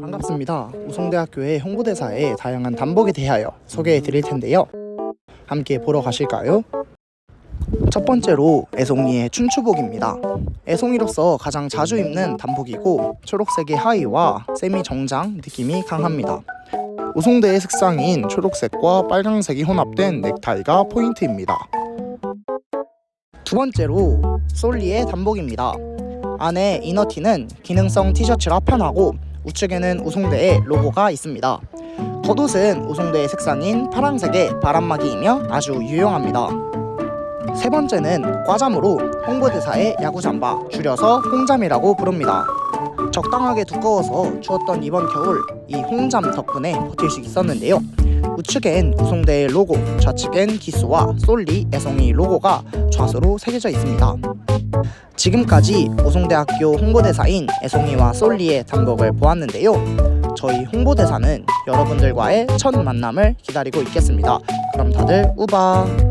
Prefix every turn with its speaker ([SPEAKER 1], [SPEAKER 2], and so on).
[SPEAKER 1] 반갑습니다. 우송대학교의 홍보대사의 다양한 단복에 대하여 소개해 드릴 텐데요. 함께 보러 가실까요? 첫 번째로 애송이의 춘추복입니다. 애송이로서 가장 자주 입는 단복이고 초록색의 하의와 세미 정장 느낌이 강합니다. 우송대의 색상인 초록색과 빨강색이 혼합된 넥타이가 포인트입니다. 두 번째로 솔리의 단복입니다. 안에 이너티는 기능성 티셔츠라 편하고 우측에는 우송대의 로고가 있습니다. 겉옷은 우송대의 색상인 파란색의 바람막이이며 아주 유용합니다. 세 번째는 과잠으로 홍보대사의 야구잠바 줄여서 홍잠이라고 부릅니다. 적당하게 두꺼워서 추웠던 이번 겨울 이 홍잠 덕분에 버틸 수 있었는데요. 우측엔 우송대의 로고, 좌측엔 기수와 솔리, 애송이 로고가 좌수로 새겨져 있습니다. 지금까지 우송대학교 홍보대사인 애송이와 솔리의 단복을 보았는데요. 저희 홍보대사는 여러분들과의 첫 만남을 기다리고 있겠습니다. 그럼 다들 우바!